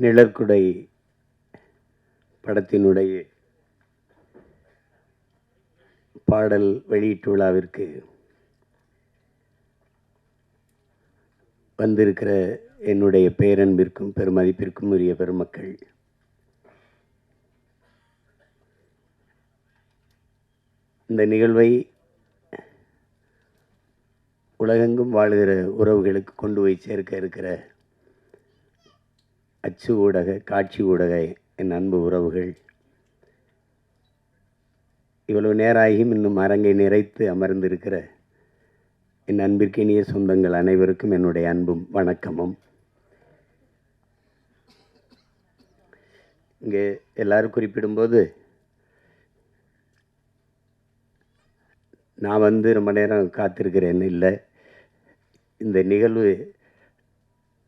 நிழற்குடை படத்தினுடைய பாடல் வெளியீட்டு விழாவிற்கு வந்திருக்கிற என்னுடைய பேரன்பிற்கும் பெருமதிப்பிற்கும் உரிய பெருமக்கள் இந்த நிகழ்வை உலகெங்கும் வாழுகிற உறவுகளுக்கு கொண்டு போய் சேர்க்க இருக்கிற அச்சு ஊடக காட்சி ஊடக என் அன்பு உறவுகள். இவ்வளவு நேராகியும் இன்னும் அரங்கை நிறைத்து அமர்ந்திருக்கிற என் அன்பிற்கினிய சொந்தங்கள் அனைவருக்கும் என்னுடைய அன்பும் வணக்கமும். இங்கே எல்லாரும் குறிப்பிடும்போது நான் வந்து ரொம்ப நேரம் காத்திருக்கிறேன்னு இல்லை. இந்த நிகழ்வு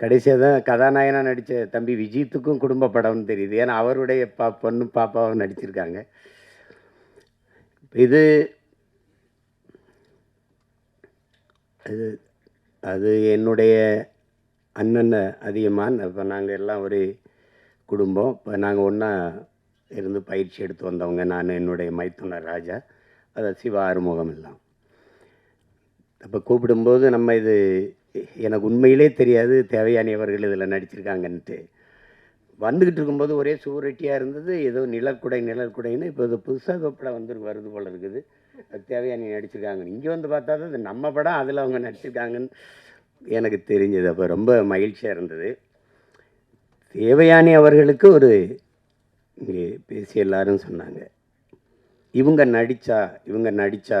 கடைசியாக தான் கதாநாயகனாக நடித்த தம்பி விஜித்துக்கும் குடும்ப படம்னு தெரியுது. ஏன்னா அவருடைய பா பொண்ணும் பாப்பாவும் நடிச்சிருக்காங்க. இது அது அது என்னுடைய அண்ணன் அதிகமான். இப்போ நாங்கள் எல்லாம் ஒரு குடும்பம். இப்போ நாங்கள் ஒன்றா இருந்து பயிற்சி எடுத்து வந்தவங்க. நான் என்னுடைய மைத்துனர் ராஜா. அதை சிவ ஆறுமுகம் எல்லாம் அப்போ கூப்பிடும்போது நம்ம இது எனக்கு உண்மையிலே தெரியாது தேவையானியவர்கள் இதில் நடிச்சிருக்காங்கன்ட்டு. வந்துக்கிட்டு இருக்கும்போது ஒரே சுவரொட்டியாக இருந்தது ஏதோ நிழற்குடை நிழற்குடைன்னு இப்போ இது புதுசாக படம் வந்து வருது போல இருக்குது. அது தேவையானி நடிச்சிருக்காங்க இங்கே வந்து பார்த்தா தான் இது நம்ம படம் அதில் அவங்க நடிச்சிருக்காங்கன்னு எனக்கு தெரிஞ்சது. அப்போ ரொம்ப மகிழ்ச்சியாக இருந்தது. தேவையானி அவர்களுக்கு ஒரு இங்கே பேசி எல்லாரும் சொன்னாங்க. இவங்க நடித்தா இவங்க நடித்தா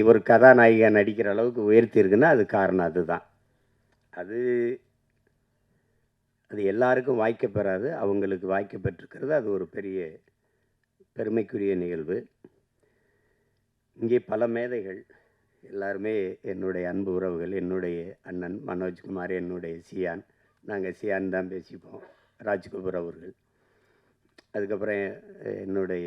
இவர் கதாநாயகியா நடிக்கிற அளவுக்கு உயர்த்தியிருக்குன்னா அது காரணம் அதுதான். அது அது எல்லாருக்கும் வாய்க்க பெறாது அவங்களுக்கு வாய்க்க பெற்றிருக்கிறது அது ஒரு பெரிய பெருமைக்குரிய நிகழ்வு. இங்கே பல மேதைகள் எல்லாருமே என்னுடைய அன்பு உறவுகள் என்னுடைய அண்ணன் மனோஜ்குமார் என்னுடைய சியான் நாங்கள் சியான் தான் பேசிப்போம் ராஜ்கபூர் அவர்கள். அதுக்கப்புறம் என்னுடைய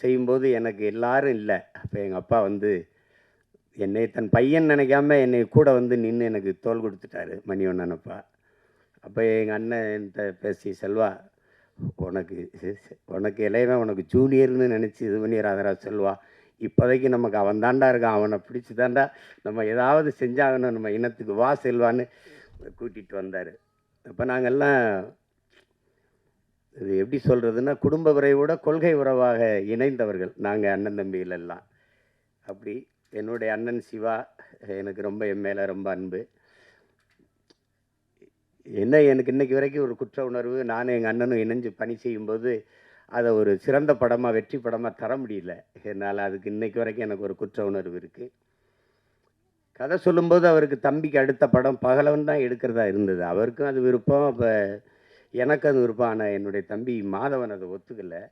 செய்யும்போது எனக்கு எல்லாரும் இல்லை. அப்போ எங்கள் அப்பா வந்து என்னை தன் பையன் நினைக்காம என்னை கூட வந்து நின்று எனக்கு தோல் கொடுத்துட்டாரு மணி அப்பா அப்போ எங்கள் அண்ணன் என்கிட்ட பேசி செல்வா உனக்கு உனக்கு இளையவன் உனக்கு ஜூனியர்னு நினச்சி இது ராதரா செல்வா இப்போதைக்கு நமக்கு அவன் தாண்டா இருக்கான். அவனை பிடிச்சி தாண்டா நம்ம ஏதாவது செஞ்சாகணும். நம்ம இனத்துக்கு வா செல்வான்னு கூட்டிகிட்டு வந்தார். அப்போ நாங்கள்லாம் இது எப்படி சொல்கிறதுன்னா குடும்ப உறவோட கொள்கை உறவாக இணைந்தவர்கள். நாங்கள் அண்ணன் தம்பிகளெல்லாம் அப்படி என்னுடைய அண்ணன் சிவா எனக்கு ரொம்ப என் மேலே ரொம்ப அன்பு. என்ன எனக்கு இன்றைக்கி வரைக்கும் ஒரு குற்ற உணர்வு நானும் எங்கள் அண்ணனும் இணைஞ்சு பணி செய்யும்போது அதை ஒரு சிறந்த படமாக வெற்றி படமாக தர முடியல. என்னால் அதுக்கு இன்றைக்கு வரைக்கும் எனக்கு ஒரு குற்ற உணர்வு இருக்குது கதை சொல்லும்போது அவருக்கு தம்பிக்கு அடுத்த படம் பகலவன் தான் எடுக்கிறதா இருந்தது. அவருக்கும் அது விருப்பம். இப்போ எனக்கு அது விருப்பம். ஆனால் என்னுடைய தம்பி மாதவன் அதை ஒத்துக்கலை.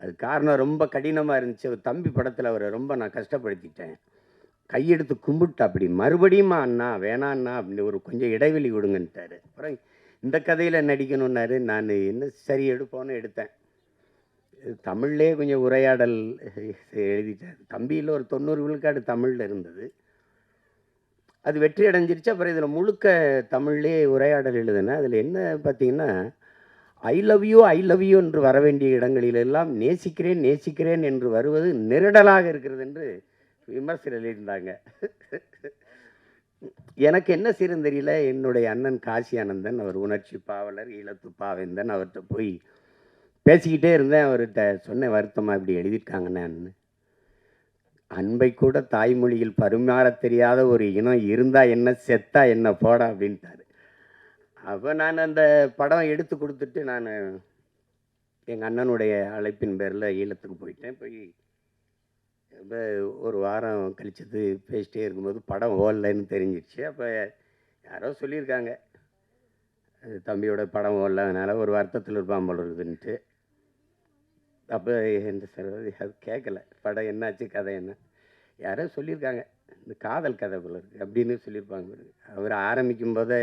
அது காரணம் ரொம்ப கடினமாக இருந்துச்சு. அவர் தம்பி படத்தில் அவரை ரொம்ப நான் கஷ்டப்படுத்திட்டேன். கையெடுத்து கும்பிட்டு அப்படி மறுபடியுமா அண்ணா வேணாண்ணா அப்படின்னு ஒரு கொஞ்சம் இடைவெளி கொடுங்கன்ட்டாரு அப்புறம் இந்த கதையில் நடிக்கணுன்னாரு நான் என்ன சரி எடுப்போன்னு எடுத்தேன். தமிழ்லே கொஞ்சம் உரையாடல் எழுதிட்டார். தம்பியில் ஒரு தொண்ணூறு விழுக்காடு தமிழில் இருந்தது. அது வெற்றி அடைஞ்சிருச்சு. அப்புறம் இதில் முழுக்க தமிழ்லே உரையாடல் எழுதுனேன் அதில் என்ன பார்த்தீங்கன்னா I love you I love you என்று வர வேண்டிய இடங்களிலெல்லாம் நேசிக்கிறேன் நேசிக்கிறேன் என்று வருவது நெருடலாக இருக்கிறது என்று விமர்சனம் எழுதியிருந்தாங்க. எனக்கு என்ன செய்யணும் தெரியல. என்னுடைய அண்ணன் காசி ஆனந்தன் அவர் உணர்ச்சி பாவலர் ஈழத்து பாவேந்தன் அவர்கிட்ட போய் பேசிக்கிட்டே இருந்தேன். அவர்கிட்ட சொன்ன வருத்தமாக இப்படி எழுதியிருக்காங்கண்ணான்னு. அன்பை கூட தாய்மொழியில் பரிமாற தெரியாத ஒரு இனம் இருந்தால் என்ன செத்தா என்ன போடா அப்படின்ட்டாரு. அப்போ நான் அந்த படம் எடுத்து கொடுத்துட்டு நான் எங்கள் அண்ணனுடைய அழைப்பின் பேரில் ஈழத்துக்கு போயிட்டேன். போய் இப்போ ஒரு வாரம் கழிச்சது பேசிட்டே இருக்கும்போது படம் ஓடலைன்னு தெரிஞ்சிருச்சு அப்போ யாரோ சொல்லியிருக்காங்க. அது தம்பியோட படம் ஓடல அதனால் ஒரு வருத்தத்தில் இருப்பான் போல இருக்குதுன்ட்டு. அப்போ எந்த சார் அது கேட்கல படம் என்னாச்சு கதை என்ன? யாரோ சொல்லியிருக்காங்க. இந்த காதல் கதை போல இருக்குது அப்படின்னு சொல்லியிருப்பாங்க அவர் ஆரம்பிக்கும் போதே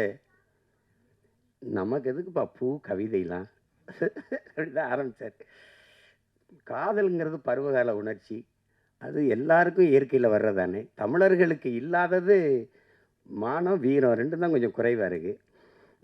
நமக்கு எதுக்குப்பா பூ கவிதைலாம்? அப்படிதான் ஆரம்பித்தார் காதலுங்கிறது பருவகால உணர்ச்சி. அது எல்லாருக்கும் இயற்கையில் வர்றதானே தமிழர்களுக்கு இல்லாதது மானம் வீரம் ரெண்டும் தான் கொஞ்சம் குறைவாக இருக்குது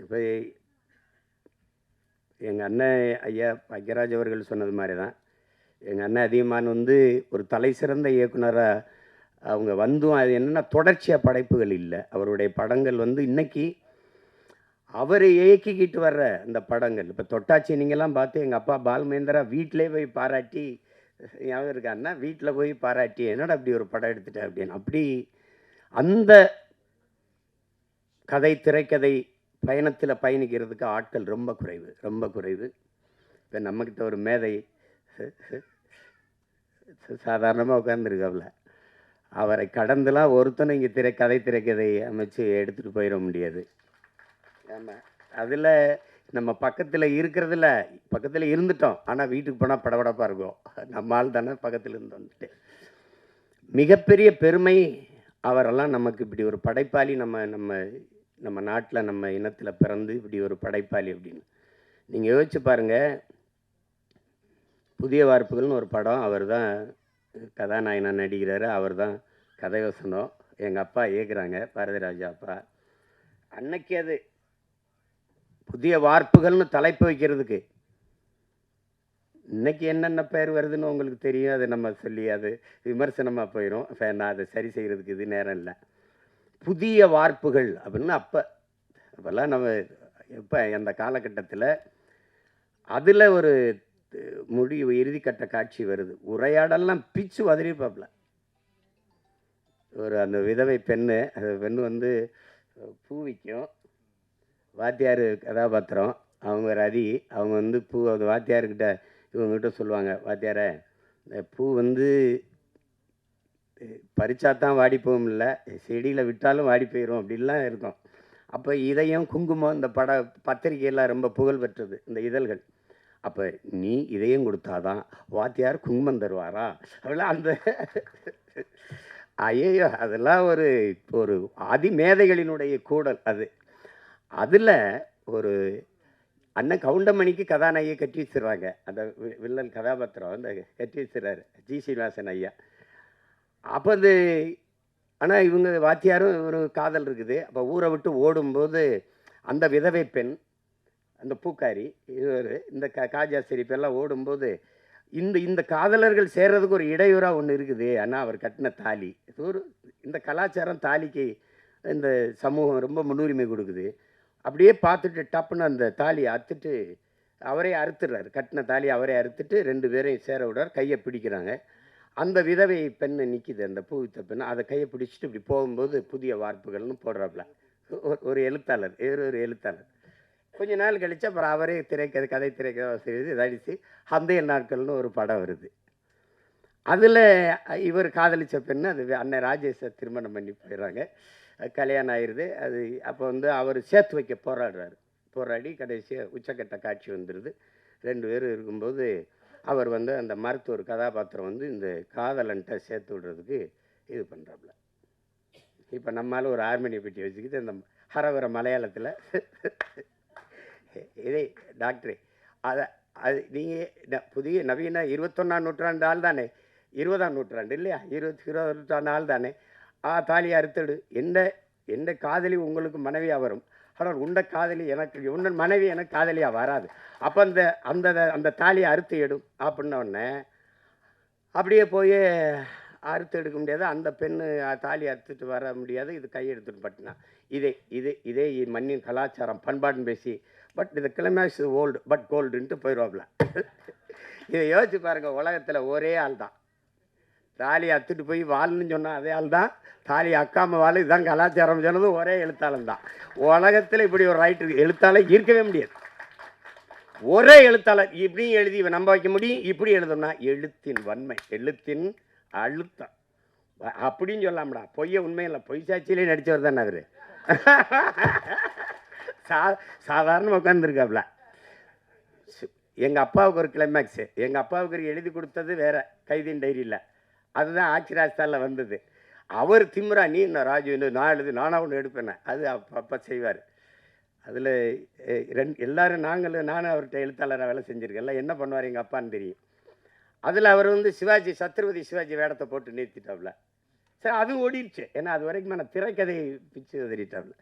இப்போ எங்கள் அண்ணன் ஐயா பாக்கியராஜ் அவர்கள் சொன்னது மாதிரி தான் எங்கள் அண்ணன் அதிகமான் வந்து ஒரு தலை சிறந்த இயக்குனராக அவங்க வந்தும் அது என்னென்னா தொடர்ச்சியாக படைப்புகள் இல்லை. அவருடைய படங்கள் வந்து இன்னைக்கு அவர் இயக்கிக்கிட்டு வர்ற அந்த படங்கள். இப்போ தொட்டாச்சி நீங்கள்லாம் பார்த்து எங்கள் அப்பா பால்மேந்திரா வீட்டிலே போய் பாராட்டி ஞாபகம் இருக்காருன்னா வீட்டில் போய் பாராட்டி என்னடா அப்படி ஒரு படம் எடுத்துட்டேன் அப்படின்னு. அப்படி அந்த கதை திரைக்கதை பயணத்தில் பயணிக்கிறதுக்கு ஆட்கள் ரொம்ப குறைவு ரொம்ப குறைவு. இப்போ நம்மக்கிட்ட ஒரு மேதை சாதாரணமாக உட்காந்துருக்காப்புல அவரை கடந்துலாம் ஒருத்தனும் இங்கே திரை கதை திரைக்கதை அமைச்சு எடுத்துகிட்டு போயிட முடியாது. ஆமாம் அதில் நம்ம பக்கத்தில் இருக்கிறதுல பக்கத்தில் இருந்துட்டோம். ஆனால் வீட்டுக்கு போனால் படபடப்பாக இருக்கும். நம்ம ஆள் தானே பக்கத்தில் இருந்து வந்துட்டு. மிகப்பெரிய பெருமை அவரெல்லாம் நமக்கு இப்படி ஒரு படைப்பாளி நம்ம நம்ம நம்ம நாட்டில் நம்ம இனத்தில் பிறந்து இப்படி ஒரு படைப்பாளி அப்படின்னு. நீங்கள் யோசிச்சு பாருங்கள் புதிய வார்ப்புகள்னு ஒரு படம் அவர் தான் கதாநாயகனாக நடிக்கிறாரு. அவர் தான் கதை வசனம். எங்கள் அப்பா இயக்குறாங்க பாரதிராஜா அப்பா. அன்னைக்கு அது புதிய வார்ப்புகள்னு தலைப்பு வைக்கிறதுக்கு. இன்றைக்கி என்னென்ன பேர் வருதுன்னு உங்களுக்கு தெரியும். அதை நம்ம சொல்லி அது விமர்சனமாக போயிடும் நான் அதை சரி செய்கிறதுக்கு இது நேரம் இல்லை. புதிய வார்ப்புகள் அப்படின்னு அப்போ அப்போல்லாம் நம்ம இப்போ அந்த காலகட்டத்தில் அதில் ஒரு முடிவு இறுதிக்கட்ட காட்சி வருது. உரையாடலாம் பிச்சு உதறிப்பாப்புல ஒரு அந்த விதவை பெண்ணு அந்த பெண் வந்து பூ விற்கும் வாத்தியார் கதாபாத்திரம் அவங்க ரதி அவங்க வந்து பூ அந்த வாத்தியார்கிட்ட இவங்ககிட்ட சொல்லுவாங்க வாத்தியாரை இந்த பூ வந்து பறிச்சா தான் வாடி போகும் இல்லை செடியில் விட்டாலும் வாடி போயிடும் அப்படிலாம் இருக்கும். அப்போ இதயம் குங்குமம் இந்த பட பத்திரிகையெல்லாம் ரொம்ப புகழ் பெற்றது இந்த இதழ்கள். அப்போ நீ இதயம் கொடுத்தாதான் வாத்தியார் குங்குமம் தருவாரா? அப்படிலாம் அந்த ஐயோ அதெல்லாம் ஒரு ஒரு அதிமேதைகளினுடைய கூடல் அது. அதில் ஒரு அண்ணன் கவுண்டமணிக்கு கதாநாயகியை கட்டி வச்சுருவாங்க அந்த வி- வில்லன் கதாபாத்திரம் அந்த கட்டி வச்சுறாரு ஜி சீனிவாசன் ஐயா. அப்போ அது ஆனால் இவங்க வாத்தியாரும் ஒரு காதல் இருக்குது. அப்போ ஊரை விட்டு ஓடும்போது அந்த விதவை பெண் அந்த பூக்காரி இவர் இந்த கா காஜா சிரிப்பெல்லாம் ஓடும்போது இந்த இந்த காதலர்கள் சேர்றதுக்கு ஒரு இடையூறாக ஒன்று இருக்குது. ஆனால் அவர் கட்டின தாலி. இது ஒரு இந்த கலாச்சாரம் தாலிக்கு இந்த சமூகம் ரொம்ப முன்னுரிமை கொடுக்குது. அப்படியே பார்த்துட்டு டப்புன்னு அந்த தாலியை அறுத்துட்டு அவரே அறுத்துடுறாரு. கட்டின தாலி அவரே அறுத்துட்டு ரெண்டு பேரையும் சேர விடுறார். கையை பிடிக்கிறாங்க. அந்த விதவை பெண்ணை நிற்கிது அந்த பூவித்த பெண்ணை. அதை கையை பிடிச்சிட்டு இப்படி போகும்போது புதிய வார்ப்புகள்னு போடுறாப்புல. ஒரு- ஒரு எழுத்தாளர் இவர் ஒரு எழுத்தாளர். கொஞ்ச நாள் கழிச்சு அப்புறம் அவரே திரைக்கதை கதை திரைக்கதை செய்து நடித்து ஹந்தைய நாட்கள்னு ஒரு படம் வருது. அதில் இவர் காதலிச்ச பெண்ணு அது அண்ணன் ராஜேஷை திருமணம் பண்ணி போயிடுறாங்க. கல்யாணம் ஆயிடுது. அது அப்போ வந்து அவர் சேர்த்து வைக்க போராடுறாரு. போராடி கடைசியாக உச்சக்கட்ட காட்சி வந்துடுது ரெண்டு பேரும் இருக்கும்போது அவர் வந்து அந்த மருத்துவர் கதாபாத்திரம் வந்து இந்த காதலன்ட்ட சேர்த்து விடுறதுக்கு இது பண்ணுறாப்புல இப்போ நம்மளால் ஒரு ஆர்மனிய பெட்டி வச்சுக்கிட்டு இந்த ஹரவர மலையாளத்தில் இதே டாக்டரே அதை அது நீங்கள் புதிய நவீன இருபத்தொன்னாம் நூற்றாண்டு ஆள் தானே இருபதாம் நூற்றாண்டு இல்லையா? இருபத்தி இருபதாம் நூற்றாண்டு ஆள் தானே. ஆ தாலி அறுத்தடு எந்த எந்த காதலி உங்களுக்கு மனைவியாக வரும்? ஆனால் உண்ட காதலி எனக்கு உன்னன் மனைவி எனக்கு காதலியாக வராது. அப்போ அந்த அந்த அந்த தாலியை அறுத்து எடும் அப்படின்னோடனே அப்படியே போய் அறுத்து எடுக்க முடியாது. அந்த பெண்ணு தாலி அறுத்துட்டு வர முடியாது. இது கையெடுத்துட்டு பட்டினா. இதே இதே இதே மண்ணின் கலாச்சாரம் பண்பாடுன்னு பேசி பட் இது கிளைமேக்ஸ் ஓல்டு பட் கோல்டுன்ட்டு போயிடுவாப்புல இதை யோசிச்சு பாருங்கள் உலகத்தில் ஒரே ஆள் தான். தாலி அத்துட்டு போய் வாழ்னு சொன்னால் அதே ஆள் தான். தாலி அக்காம வாழ் இதுதான் கலாச்சாரம் சொன்னது ஒரே எழுத்தாளன் தான். உலகத்தில் இப்படி ஒரு ரைட்டு எழுத்தாலே இருக்கவே முடியாது. ஒரே எழுத்தாளர். இப்படியும் எழுதி இவன் நம்ப வைக்க முடியும். இப்படி எழுதணும்னா எழுத்தின் வன்மை எழுத்தின் அழுத்தம். அப்படின்னு சொல்லாமடா. பொய்ய உண்மையில்லை பொய் சாட்சியிலே நடித்தவர் தானே அவர். சா சாதாரண உட்காந்துருக்காப்ல எங்கள் அப்பாவுக்கு ஒரு கிளைமேக்ஸு எங்கள் அப்பாவுக்கு ஒரு எழுதி கொடுத்தது வேற கைதின் டைரியில். அதுதான் ஆட்சி ராஜஸ்தானில் வந்தது. அவர் திமிரா நீ என்ன ராஜு நான் எழுது நானாக ஒன்று எடுப்பேனே. அது அப்போ அப்போ செய்வார். அதில் ரெண்டு எல்லாரும் நாங்களும் நானும் அவர்கிட்ட எழுத்தாளராக வேலை செஞ்சுருக்கேன்ல என்ன பண்ணுவார் எங்கள் அப்பான்னு தெரியும். அதில் அவர் வந்து சிவாஜி சத்ரபதி சிவாஜி வேடத்தை போட்டு நிறுத்திட்டாப்ல சரி அது ஓடிடுச்சு. ஏன்னா அது வரைக்கும் நான் திரைக்கதையை பிச்சு உதறிட்டாப்ல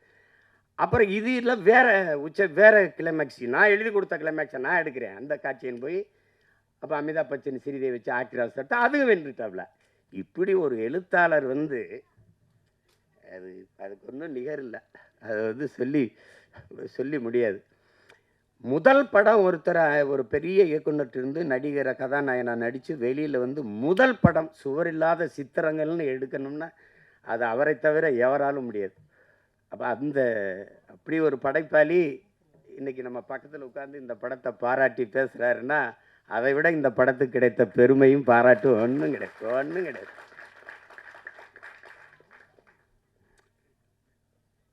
அப்புறம் இது இல்லை வேறு உச்ச வேறு கிளைமேக்ஸ் நான் எழுதி கொடுத்த கிளைமேக்ஸை நான் எடுக்கிறேன். அந்த காட்சியின் போய் அப்போ அமிதாப் பச்சன் சிறிதை வச்சு ஆக்டிராஸ் தட்டா அதுவும் வென்றுட்டாப்ல இப்படி ஒரு எழுத்தாளர் வந்து அது அதுக்கு ஒன்றும் நிகர் இல்லை அதை வந்து சொல்லி சொல்லி முடியாது. முதல் படம் ஒருத்தர் ஒரு பெரிய இயக்குனர்கிட்ட இருந்து நடிகரை கதாநாயகனா நடித்து வெளியில் வந்து முதல் படம் சுவரில்லாத சித்திரங்கள்னு எடுக்கணும்னா அது அவரை தவிர எவராலும் முடியாது. அப்போ அந்த அப்படி ஒரு படைப்பாளி இன்றைக்கி நம்ம பக்கத்தில் உட்காந்து இந்த படத்தை பாராட்டி பேசுகிறாருன்னா அதை விட இந்த படத்துக்கு கிடைத்த பெருமையும் பாராட்டும் ஒன்றும் கிடையாது ஒன்றும் கிடையாது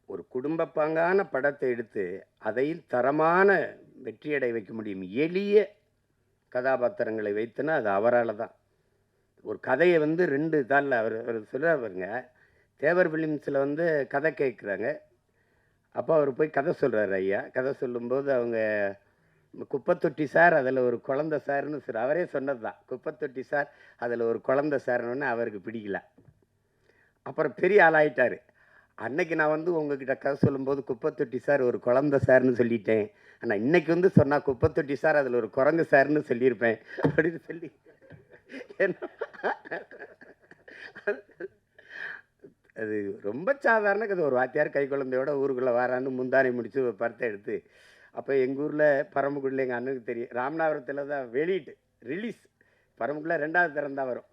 ஒரு குடும்ப பாங்கான படத்தை எடுத்து அதையும் தரமான வெற்றியடை வைக்க முடியும். எளிய கதாபாத்திரங்களை வைத்துனா அது அவரால் தான் ஒரு கதையை வந்து ரெண்டு தாளில் அவர் அவர் சொல்கிறார் பாருங்க. தேவர் ஃபிலிம்ஸில் வந்து கதை கேட்குறாங்க அப்போ அவர் போய் கதை சொல்கிறார் ஐயா. கதை சொல்லும்போது அவங்க குப்பத்தொட்டி சார் அதில் ஒரு குழந்த சார்னு சார் அவரே சொன்னது தான் குப்பத்தொட்டி சார் அதில் ஒரு குழந்த சார்னு அவருக்கு பிடிக்கல. அப்புறம் பெரிய ஆளாயிட்டார். அன்னைக்கு நான் வந்து உங்ககிட்ட கதை சொல்லும்போது குப்பத்தொட்டி சார் ஒரு குழந்தை சார்னு சொல்லிட்டேன். ஆனால் இன்னைக்கு வந்து சொன்னால் குப்பத்தொட்டி சார் அதில் ஒரு குரங்கு சார்னு சொல்லியிருப்பேன். அப்படின்னு சொல்லி அது ரொம்ப சாதாரண கதை. ஒரு வாத்தியார் கை குழந்தையோட ஊருக்குள்ளே வாரான்னு முந்தானை முடித்து ஒரு படத்தை எடுத்து அப்போ எங்கள் ஊரில் பரமக்குடியில் எங்கள் அண்ணனுக்கு தெரியும். ராமநாதபுரத்தில் தான் வெளியீட்டு ரிலீஸ் பரமக்குடியில் ரெண்டாவது திறந்தான் வரும்.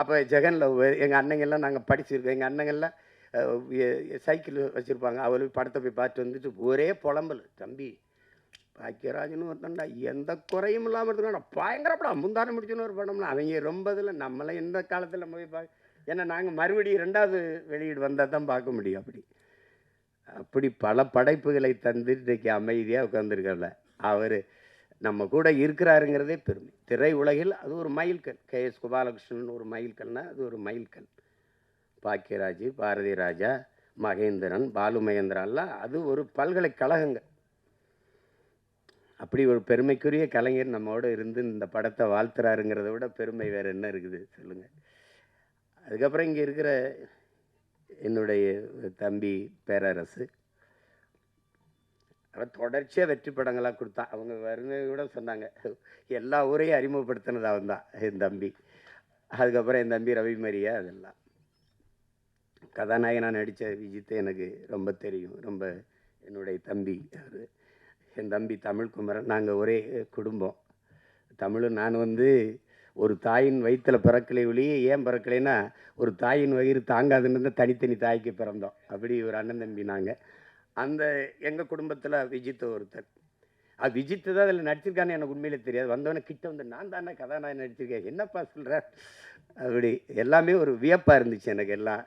அப்போ ஜெகனில் எங்கள் அண்ணங்கள்லாம் நாங்கள் படிச்சிருக்கோம். எங்கள் அண்ணங்கள்லாம் சைக்கிள் வச்சுருப்பாங்க. அவளும் படத்தை போய் பார்த்து வந்துட்டு ஒரே புலம்பல். தம்பி பாக்கியராஜன் ஒருத்தன்டா எந்த குறையும் இல்லாமல் இருக்கணும் பயங்கர படம். முந்தாரம் முடிச்சுன்னு ஒரு படம்னா அவங்க ரொம்ப இதில் நம்மளாம் எந்த காலத்தில் போய் பா ஏன்னா நாங்கள் மறுபடியும் ரெண்டாவது வெளியீடு வந்தால் தான் பார்க்க முடியும் அப்படி. அப்படி பல படைப்புகளை தந்து இன்றைக்கி அமைதியாக உட்காந்துருக்கல அவர் நம்ம கூட இருக்கிறாருங்கிறதே பெருமை. திரை உலகில் அது ஒரு மைல்கல். K S. கோபாலகிருஷ்ணன் ஒரு மைல்கல்னா அது ஒரு மைல்கல். பாக்கியராஜ் பாரதி ராஜா மகேந்திரன் பாலு மகேந்திராலாம் அது ஒரு பல்கலைக்கழகங்கள் அப்படி ஒரு பெருமைக்குரிய கலைஞர் நம்மோட இருந்து இந்த படத்தை வாழ்த்துறாருங்கிறத விட பெருமை வேறு என்ன இருக்குது சொல்லுங்கள் அதுக்கப்புறம் இங்கே இருக்கிற என்னுடைய தம்பி பேரரசு. அவன் தொடர்ச்சியாக வெற்றி படங்களாக கொடுத்தான் அவங்க வருங்க கூட சொன்னாங்க. எல்லா ஊரையும் அறிமுகப்படுத்தினது அவன் தான் என் தம்பி. அதுக்கப்புறம் என் தம்பி ரவி மரியா அதெல்லாம். கதாநாயகனாக நடித்த விஜித்தை எனக்கு ரொம்ப தெரியும். ரொம்ப என்னுடைய தம்பி அவர். என் தம்பி தமிழ்குமரன். நாங்கள் ஒரே குடும்பம். தமிழும் நான் வந்து ஒரு தாயின் வயிற்றில் பிறக்கலை ஒழிய ஏன் பிறக்கலைன்னா ஒரு தாயின் வயிறு தாங்காதுன்னு தனித்தனி தாய்க்கு பிறந்தோம். அப்படி ஒரு அண்ணன் தம்பி நாங்கள் அந்த எங்கள் குடும்பத்தில் விஜித் ஒருத்தர். அது விஜித் தான் அதில் நடிச்சிருக்கான்னு எனக்கு உண்மையிலே தெரியாது. வந்தவனே கிட்ட வந்து நான் தானே கதாநாயகன் நடிச்சிருக்கேன். என்னப்பா சொல்கிற அப்படி எல்லாமே ஒரு வியப்பாக இருந்துச்சு எனக்கு எல்லாம்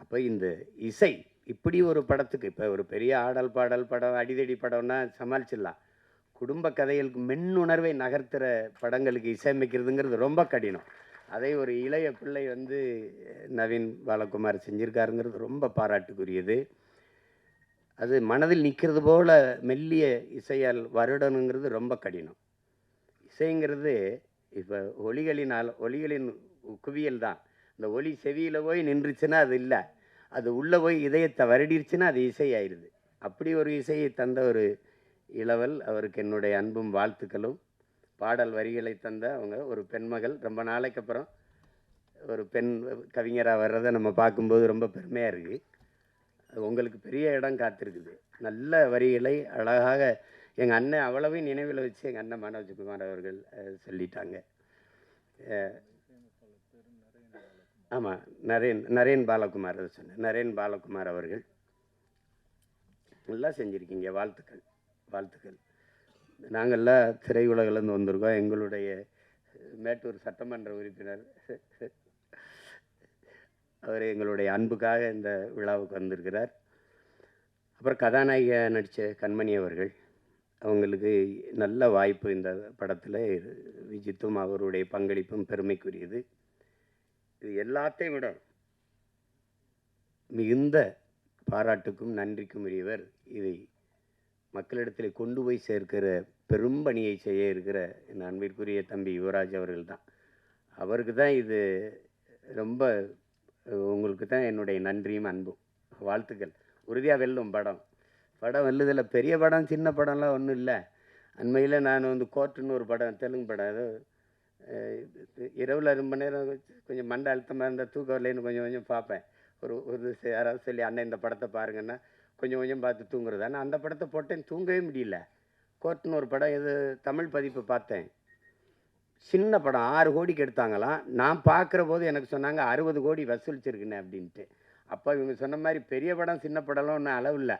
அப்போ இந்த இசை இப்படி ஒரு படத்துக்கு இப்போ ஒரு பெரிய ஆடல் பாடல் படம் அடிதடி படம்னா சமாளிச்சிடலாம். குடும்ப கதைகளுக்கு மென்னுணர்வை நகர்த்துகிற படங்களுக்கு இசையமைக்கிறதுங்கிறது ரொம்ப கடினம். அதை ஒரு இளைய பிள்ளை வந்து நவீன் பாலகுமார் செஞ்சுருக்காருங்கிறது ரொம்ப பாராட்டுக்குரியது. அது மனதில் நிற்கிறது போல மெல்லிய இசையால் வருடணுங்கிறது ரொம்ப கடினம். இசைங்கிறது இப்போ ஒலிகளினால் ஒலிகளின் குவியல் தான். இந்த ஒலி செவியில் போய் நின்றுச்சுன்னா அது இல்லை. அது உள்ளே போய் இதயத்தை வருடிருச்சுன்னா அது இசை ஆயிடுது அப்படி ஒரு இசையை தந்த ஒரு இளவல் அவருக்கு என்னுடைய அன்பும் வாழ்த்துக்களும். பாடல் வரிகளை தந்த அவங்க ஒரு பெண்மகள் ரொம்ப நாளைக்கு அப்புறம் ஒரு பெண் கவிஞராக வர்றதை நம்ம பார்க்கும்போது ரொம்ப பெருமையாக இருக்குது அது உங்களுக்கு பெரிய இடம் காத்திருக்குது. நல்ல வரிகளை அழகாக எங்கள் அண்ணன் அவ்வளவையும் நினைவில் வச்சு எங்கள் அண்ணன் மனோஜ்குமார் அவர்கள் சொல்லிட்டாங்க. ஆமாம் நரேன் நரேன் பாலகுமார் அதை சொன்னேன் நரேன் பாலகுமார் அவர்கள் நல்லா செஞ்சுருக்கீங்க வாழ்த்துக்கள் வாழ்த்துக்கள். நாங்கள்லாம் திரையுலகிலேருந்து வந்திருக்கோம். எங்களுடைய மேட்டூர் சட்டமன்ற உறுப்பினர் அவர் எங்களுடைய அன்புக்காக இந்த விழாவுக்கு வந்திருக்கிறார். அப்புறம் கதாநாயகியாக நடித்த கண்மணி அவர்கள் அவங்களுக்கு நல்ல வாய்ப்பு இந்த படத்தில் விஜித்தும் அவருடைய பங்களிப்பும் பெருமைக்குரியது. இது எல்லாத்தையும் விட மிகுந்த பாராட்டுக்கும் நன்றிக்கும் உரியவர் இதை மக்களிடத்தில் கொண்டு போய் சேர்க்கிற பெரும்பணியை செய்ய இருக்கிற என் அன்பிற்குரிய தம்பி யுவராஜ் அவர்கள் தான் அவருக்கு தான் இது ரொம்ப உங்களுக்கு தான் என்னுடைய நன்றியும் அன்பும். வாழ்த்துக்கள். உறுதியாக வெல்லும் படம். படம் வெல்லுதில் பெரிய படம் சின்ன படம்லாம் ஒன்றும் இல்லை. அண்மையில் நான் வந்து கோர்ட்டுன்னு ஒரு படம் தெலுங்கு படம் ஏதோ இரவில் ரொம்ப நேரம் கொஞ்சம் மண்டை அழுத்தமாக இருந்தால் தூக்கம் வரலைன்னு கொஞ்சம் கொஞ்சம் பார்ப்பேன். ஒரு ஒரு யாராவது சொல்லி அண்ணன் இந்த படத்தை பாருங்கன்னா கொஞ்சம் கொஞ்சம் பார்த்து தூங்குறது? ஆனால் அந்த படத்தை போட்டேன் தூங்கவே முடியல. கோர்ட்னு ஒரு படம் இது தமிழ் பதிப்பு பார்த்தேன். சின்ன படம் ஆறு கோடிக்கு எடுத்தாங்களாம். நான் பார்க்குற போது எனக்கு சொன்னாங்க அறுபது கோடி வசூலிச்சிருக்குண்ணே அப்படின்ட்டு. அப்போ இவங்க சொன்ன மாதிரி பெரிய படம் சின்ன படம்லாம் ஒன்றும் அளவு இல்லை.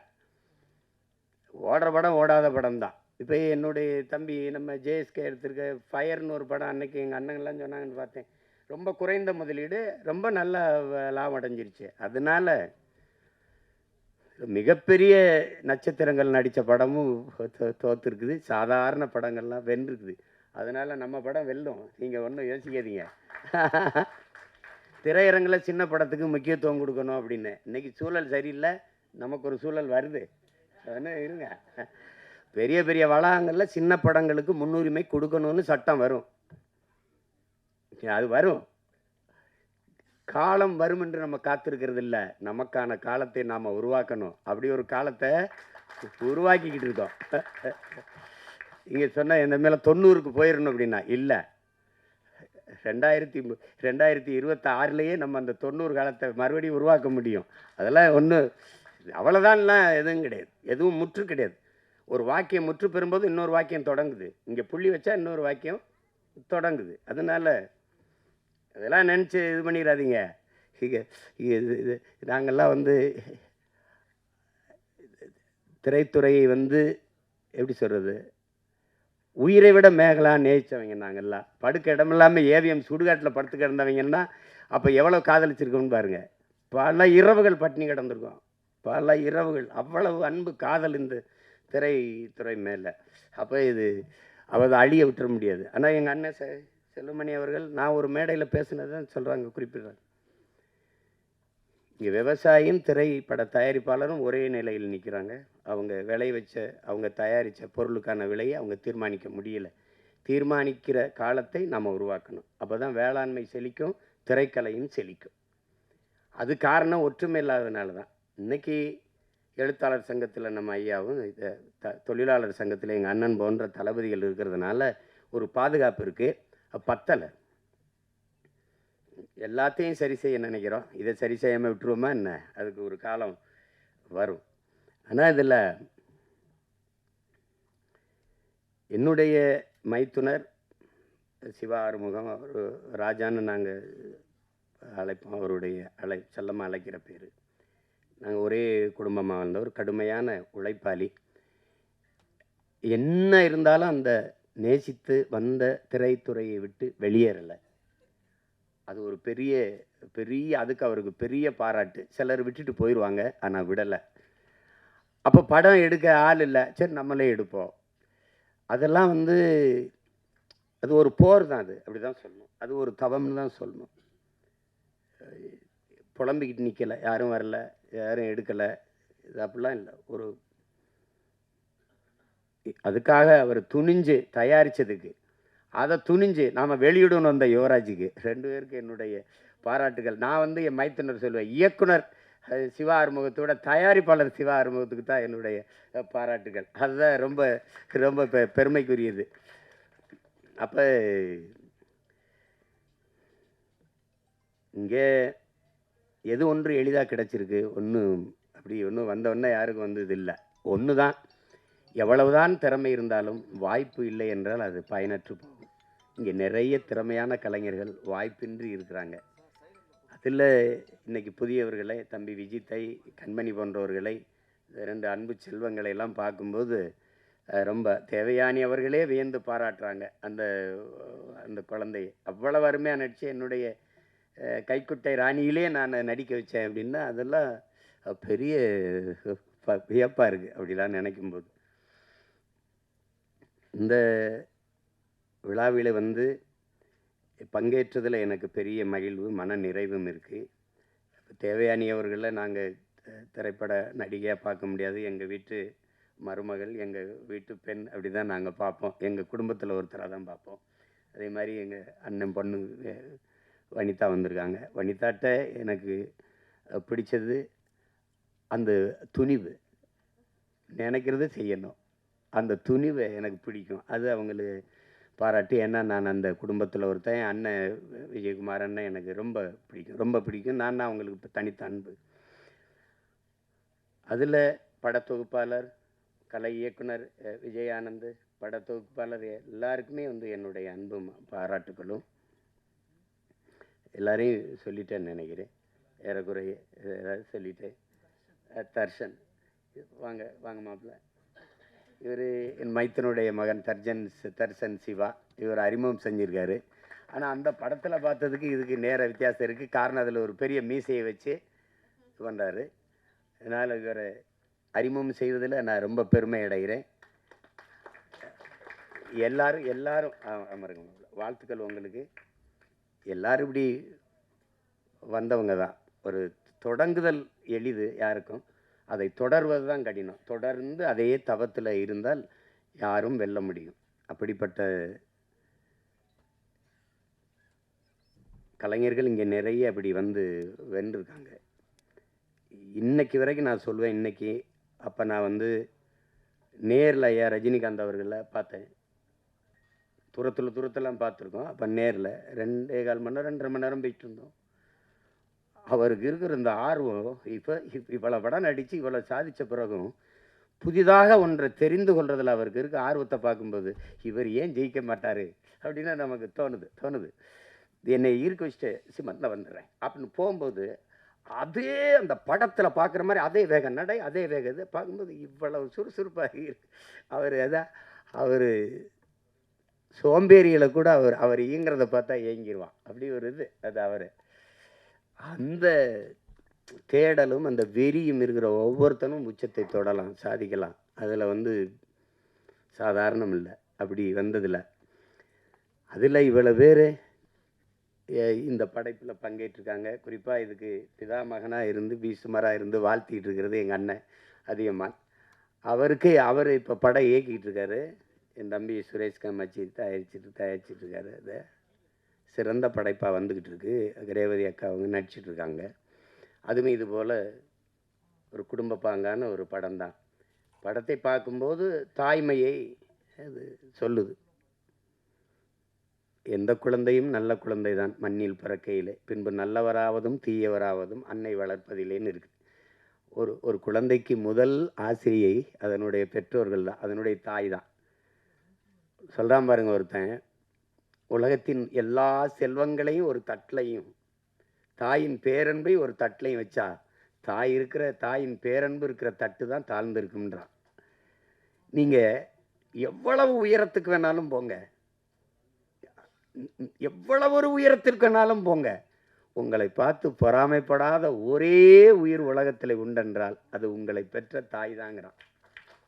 ஓடுற படம் ஓடாத படம் தான் இப்போ என்னுடைய தம்பி நம்ம ஜேஎஸ்கே எடுத்திருக்க ஃபயர்னு ஒரு படம் அன்னைக்கு எங்கள் அண்ணங்கள்லாம் சொன்னாங்கன்னு பார்த்தேன். ரொம்ப குறைந்த முதலீடு ரொம்ப நல்லா லாபம் அடைஞ்சிருச்சு. அதனால மிகப்பெரிய நட்சத்திரங்கள் நடித்த படமும் தோ- தோத்துருக்குது. சாதாரண படங்கள்லாம் வென்றுருக்குது. அதனால் நம்ம படம் வெல்லும். நீங்கள் ஒன்றும் யோசிக்காதீங்க. திரையரங்கில் சின்ன படத்துக்கு முக்கியத்துவம் கொடுக்கணும் அப்படின்னு. இன்னைக்கு சூழல் சரியில்லை. நமக்கு ஒரு சூழல் வருது. அதனால் இருங்க. பெரிய பெரிய வளாகங்களில் சின்ன படங்களுக்கு முன்னுரிமை கொடுக்கணும்னு சட்டம் வரும். அது வரும். காலம் வரும் என்று நம்ம காத்திருக்கிறது இல்லை. நமக்கான காலத்தை நாம் உருவாக்கணும். அப்படி ஒரு காலத்தை உருவாக்கிக்கிட்டு இருக்கோம். இங்கே சொன்ன இந்த மேலே தொண்ணூறுக்கு போயிடணும் அப்படின்னா இல்லை. ரெண்டாயிரத்தி ரெண்டாயிரத்தி இருபத்தி ஆறுலேயே நம்ம அந்த தொண்ணூறு காலத்தை மறுபடியும் உருவாக்க முடியும். அதெல்லாம் ஒன்று அவ்வளோதான்லாம் எதுவும் கிடையாது. எதுவும் முற்று கிடையாது. ஒரு வாக்கியம் முற்று பெறும்போது இன்னொரு வாக்கியம் தொடங்குது. இங்கே புள்ளி வச்சா இன்னொரு வாக்கியம் தொடங்குது. அதனால அதெல்லாம் நினச்சி இது பண்ணிடாதீங்க. இது இது நாங்கள்லாம் வந்து திரைத்துறையை வந்து எப்படி சொல்கிறது உயிரை விட மேகலா நேசித்தவங்க நாங்கள்லாம் படுக்க இடம் இல்லாமல் ஏவிஎம் சுடுகாட்டில் படுத்து கிடந்தவங்கன்னா அப்போ எவ்வளோ காதலிச்சிருக்கோம்னு பாருங்கள் பல இரவுகள் பட்டினி கிடந்திருக்கோம். பல இரவுகள். அவ்வளவு அன்பு காதல் இந்த திரைத்துறை மேலே. அப்போ இது அவ அழிய விட்டுற முடியாது. ஆனால் எங்கள் அண்ணன் செ அவர்கள் நான் ஒரு மேடையில் பேசுனதான் சொல்கிறாங்க குறிப்பிடுறாங்க. இங்கே விவசாயியும் திரைப்பட தயாரிப்பாளரும் ஒரே நிலையில் நிற்கிறாங்க அவங்க விளை வச்ச அவங்க தயாரித்த பொருளுக்கான விலையை அவங்க தீர்மானிக்க முடியல. தீர்மானிக்கிற காலத்தை நம்ம உருவாக்கணும். அப்போ தான் வேளாண்மை செழிக்கும் திரைக்கலையும் செழிக்கும். அது காரணம் ஒற்றுமை இல்லாததுனால தான் இன்றைக்கி எழுத்தாளர் சங்கத்தில் நம்ம ஐயாவும் இதை த தொழிலாளர் சங்கத்தில் எங்கள் அண்ணன் போன்ற தளபதிகள் இருக்கிறதுனால ஒரு பாதுகாப்பு இருக்குது பத்தலை. எல்லாத்தையும் சரி செய்ய நினைக்கிறோம். இதை சரி செய்யாமல் விட்டுருவோமா என்ன? அதுக்கு ஒரு காலம் வரும். ஆனால் இதில் என்னுடைய மைத்துனர் சிவா ஆறுமுகம் அவர் ராஜான்னு நாங்கள் அழைப்போம். அவருடைய அழை செல்லமாக அழைக்கிற பேர். நாங்கள் ஒரே குடும்பமாக வந்தவர் கடுமையான உழைப்பாளி. என்ன இருந்தாலும் அந்த நேசித்து வந்த திரைத்துறையை விட்டு வெளியேறலை. அது ஒரு பெரிய பெரிய அதுக்கு அவருக்கு பெரிய பாராட்டு. சிலர் விட்டுட்டு போயிடுவாங்க ஆனால் விடலை. அப்போ படம் எடுக்க ஆள் இல்லை. சரி நம்மளே எடுப்போம். அதெல்லாம் வந்து அது ஒரு போர் தான் அது. அப்படி தான் சொல்லணும். அது ஒரு தவம்னு தான் சொல்லணும். புலம்பிக்கிட்டு நிற்கலை யாரும் வரல. யாரும் எடுக்கலை. இது அப்படிலாம் இல்லை. ஒரு அதுக்காக அவர் துணிஞ்சு தயாரித்ததுக்கு அதை துணிஞ்சு நாம் வெளியிடணும் வந்த யுவராஜுக்கு. ரெண்டு பேருக்கு என்னுடைய பாராட்டுகள். நான் வந்து என் மைத்துனர் சொல்லுவேன். இயக்குனர் சிவா ஆறுமுகத்தோட தயாரிப்பாளர் சிவா ஆறுமுகத்துக்கு தான் என்னுடைய பாராட்டுகள். அதுதான் ரொம்ப ரொம்ப பெ பெருமைக்குரியது. அப்போ இங்கே எது ஒன்று எளிதாக கிடச்சிருக்கு? ஒன்றும் அப்படி ஒன்றும் வந்தவொடனே யாருக்கும் வந்தது இல்லை. ஒன்று தான் எவ்வளவுதான் திறமை இருந்தாலும் வாய்ப்பு இல்லை என்றால் அது பயனற்று போகும். இங்கே நிறைய திறமையான கலைஞர்கள் வாய்ப்பின்றி இருக்கிறாங்க. அதில் இன்றைக்கி புதியவர்களை தம்பி விஜித்தை கண்மணி போன்றவர்களை ரெண்டு அன்பு செல்வங்களை எல்லாம் பார்க்கும்போது ரொம்ப தேவயானி அவர்களே வியந்து பாராட்டுறாங்க அந்த அந்த குழந்தையை. அவ்வளவு அருமையாக நடிச்சு என்னுடைய கைக்குட்டை ராணியிலே நான் நடிக்க வச்சேன் அப்படின்னா அதெல்லாம் பெரிய வியப்பாக இருக்குது அப்படிலாம் நினைக்கும்போது. இந்த விழாவில் வந்து பங்கேற்றதில் எனக்கு பெரிய மகிழ்வு மன நிறைவும் இருக்குது தேவையானி அவர்களை நாங்கள் திரைப்பட நடிகையாக பார்க்க முடியாது. எங்கள் வீட்டு மருமகள் எங்கள் வீட்டு பெண் அப்படி தான் நாங்கள் பார்ப்போம். எங்கள் குடும்பத்தில் ஒருத்தராக தான் பார்ப்போம். அதே மாதிரி எங்கள் அண்ணன் பொண்ணு வனிதா வந்திருக்காங்க. வனிதாட்ட எனக்கு பிடிச்சது அந்த துணிவு. நினைக்கிறது செய்யணும். அந்த துணிவை எனக்கு பிடிக்கும். அது அவங்களுக்கு பாராட்டி ஏன்னா நான் அந்த குடும்பத்தில் ஒருத்தன் என் அண்ணன் விஜயகுமார் அண்ணன் எனக்கு ரொம்ப பிடிக்கும். ரொம்ப பிடிக்கும். நான் அவங்களுக்கு இப்போ தனித்த அன்பு. அதில் படத்தொகுப்பாளர் கலை இயக்குனர் விஜயானந்த் படத்தொகுப்பாளர் எல்லாருக்குமே வந்து என்னுடைய அன்பும் பாராட்டுகளும். எல்லாரையும் சொல்லிட்டேன்னு நினைக்கிறேன். ஏறக்குறைய ஏதாவது சொல்லிட்டேன் தர்ஷன் வாங்க வாங்க மாப்பிள்ள. இவர் என் மைத்தனுடைய மகன் தர்ஜன் தர்சன் சிவா. இவர் அறிமுகம் செஞ்சுருக்காரு. ஆனால் அந்த படத்தில் பார்த்ததுக்கு இதுக்கு நேர வித்தியாசம் இருக்குது காரணம் அதில் ஒரு பெரிய மீசையை வச்சு பண்ணுறாரு அதனால் இவரை அறிமுகம் செய்வதில் நான் ரொம்ப பெருமை அடைகிறேன். எல்லாரும் எல்லாரும் அமருங்க வாழ்த்துக்கள் உங்களுக்கு. எல்லாரும் இப்படி வந்தவங்க தான். ஒரு தொடங்குதல் எளிது யாருக்கும்? அதை தொடர்வது தான் கடினம். தொடர்ந்து அதே தவத்தில் இருந்தால் யாரும் வெல்ல முடியும். அப்படிப்பட்ட கலைஞர்கள் இங்கே நிறைய அப்படி வந்து வென்றிருக்காங்க. இன்னைக்கு வரைக்கும் நான் சொல்லுவேன் இன்னைக்கு அப்போ நான் வந்து நேரில் ஐயா ரஜினிகாந்த் அவர்களை பார்த்தேன். தூரத்தில் தூரத்தெல்லாம் பார்த்துருக்கோம். அப்போ நேரில் ரெண்டே கால் மணி நேரம் ரெண்டரை மணி நேரம் போயிட்டு இருந்தோம் அவருக்கு இருக்கிற இந்த ஆர்வம் இப்போ இவ்வளோ படம் நடித்து இவ்வளோ சாதித்த பிறகும் புதிதாக ஒன்றை தெரிந்து கொள்றதில் அவருக்கு இருக்க ஆர்வத்தை பார்க்கும்போது இவர் ஏன் ஜெயிக்க மாட்டார்? அப்படின்னு நமக்கு தோணுது தோணுது. என்னை ஈர்க்க வச்சுட்டு சிமத்தில் வந்துடுறேன். அப்படின்னு போகும்போது அதே அந்த படத்தில் பார்க்குற மாதிரி அதே வேகம் நடை அதே வேகம் இது பார்க்கும்போது இவ்வளவு சுறுசுறுப்பாக இருக்கு. அவர் எதா அவர் சோம்பேறியில் கூட அவர் அவர் இயங்குறத பார்த்தா இயங்கிடுவான் அப்படி ஒரு இது அது அவர். அந்த தேடலும் அந்த வெறியும் இருக்கிற ஒவ்வொருத்தனும் உச்சத்தை தொடலாம் சாதிக்கலாம். அதில் வந்து சாதாரணம் இல்லை. அப்படி வந்ததில்ல அதில் இவ்வளோ பேர் இந்த படைப்பில் பங்கேற்றிருக்காங்க. குறிப்பாக இதுக்கு பிதா மகனாக இருந்து பீசுமராக இருந்து வாழ்த்திட்டு இருக்கிறது எங்கள் அண்ணன் அதிகமாக அவருக்கு அவர் இப்போ படம் இயக்கிட்டு இருக்காரு. என் தம்பி சுரேஷ்கான் காமாட்சி தயாரிச்சுட்டு தயாரிச்சிட்ருக்காரு அதை. சிறந்த படைப்பாக வந்துக்கிட்டு இருக்கு. ரேவதி அக்கா அவங்க நடிச்சிட்ருக்காங்க அதுவும் இது போல் ஒரு குடும்ப பாங்கான ஒரு படம் தான். படத்தை பார்க்கும்போது தாய்மையை அது சொல்லுது. எந்த குழந்தையும் நல்ல குழந்தை தான். மண்ணில் பிறக்கையிலே. பின்பு நல்லவராவதும் தீயவராவதும் அன்னை வளர்ப்பதிலேன்னு இருக்குது ஒரு ஒரு குழந்தைக்கு முதல் ஆசிரியை அதனுடைய பெற்றோர்கள் தான். அதனுடைய தாய் தான். சொல்கிறான் பாருங்க ஒருத்தன். உலகத்தின் எல்லா செல்வங்களையும் ஒரு தட்டிலையும் தாயின் பேரன்பை ஒரு தட்டிலையும் வச்சா தாய் இருக்கிற தாயின் பேரன்பு இருக்கிற தட்டு தான் தாழ்ந்திருக்குன்றான் நீங்கள் எவ்வளவு உயரத்துக்கு வேணாலும் போங்க. எவ்வளவு ஒரு உயரத்திற்கு வேணாலும் போங்க. உங்களை பார்த்து பொறாமைப்படாத ஒரே உயிர் உலகத்தில் உண்டென்றால் அது உங்களை பெற்ற தாய் தாங்கிறான்.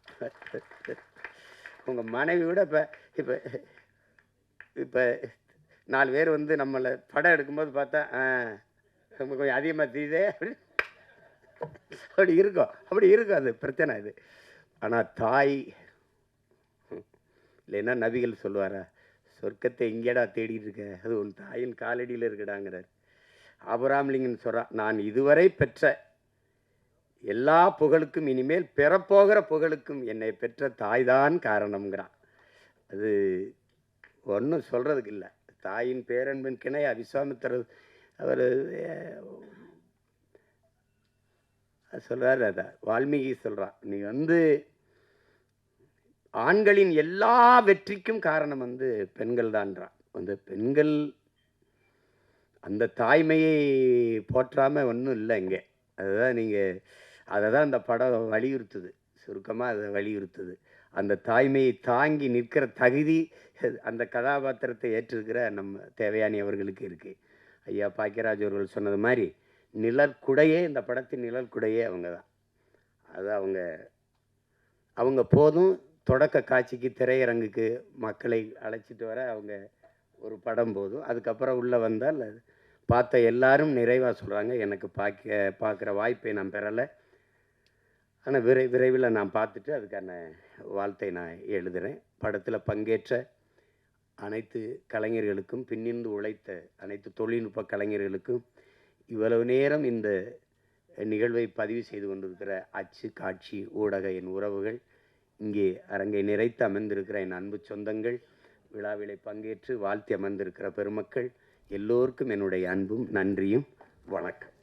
உங்கள் மனைவி விட இப்போ இப்போ இப்போ நாலு பேர் வந்து நம்மளை படம் எடுக்கும்போது பார்த்தா ஆ கொஞ்சம் அதிகமாக தெரியுதே அப்படி அப்படி இருக்கும். அப்படி இருக்கும் அது. பிரச்சனை இது ஆனால் தாய் இல்லைன்னா நபிகள் சொல்லுவாரா சொர்க்கத்தை எங்கேடா தேடிட்டு இருக்க? அது உன் தாயின் காலடியில் இருக்கடாங்கிறார். ஆபராம்லிங்கன் சொல்கிறான் நான் இதுவரை பெற்ற எல்லா புகழுக்கும் இனிமேல் பெறப்போகிற புகழுக்கும் என்னை பெற்ற தாய்தான் காரணம்ங்கிறான். அது ஒன்றும் சொல்கிறதுக்கு இல்லை. தாயின் பேரன்பின் கிணை விஸ்வாமித்தர் அவர் சொல்கிறார் அதை வால்மீகி சொல்கிறான் நீ வந்து ஆண்களின் எல்லா வெற்றிக்கும் காரணம் வந்து பெண்கள் தான்றான். அந்த பெண்கள் அந்த தாய்மையை போற்றாமல் ஒன்றும் இல்லை இங்கே. அதுதான் நீங்கள் அதை தான் அந்த படம் வலியுறுத்துது. சுருக்கமாக அதை வலியுறுத்துது. அந்த தாய்மையை தாங்கி நிற்கிற தகுதி அந்த கதாபாத்திரத்தை ஏற்றிருக்கிற நம்ம தேவையானி அவர்களுக்கு இருக்குது ஐயா பாக்கியராஜ் அவர்கள் சொன்னது மாதிரி நிழற்குடையே இந்த படத்தின் நிழற்குடையே அவங்க தான். அது அவங்க அவங்க போதும் தொடக்க காட்சிக்கு திரையரங்குக்கு மக்களை அழைச்சிட்டு வர அவங்க ஒரு படம் போதும். அதுக்கப்புறம் உள்ளே வந்தால் பார்த்த எல்லாரும் நிறைவாக சொல்கிறாங்க எனக்கு பார்க்க பார்க்குற வாய்ப்பை நான் பெறலை. ஆனால் விரை விரைவில் நான் பார்த்துட்டு அதுக்கான வாழ்த்தை நான் எழுதுகிறேன் படத்தில் பங்கேற்ற அனைத்து கலைஞர்களுக்கும் பின்னிருந்து உழைத்த அனைத்து தொழில்நுட்ப கலைஞர்களுக்கும் இவ்வளவு நேரம் இந்த நிகழ்வை பதிவு செய்து கொண்டிருக்கிற அச்சு காட்சி ஊடக என் உறவுகள் இங்கே அரங்கை நிறைத்து அமர்ந்திருக்கிற என் அன்பு சொந்தங்கள் விழாவிலை பங்கேற்று வாழ்த்தி அமர்ந்திருக்கிற பெருமக்கள் எல்லோருக்கும் என்னுடைய அன்பும் நன்றியும். வணக்கம்.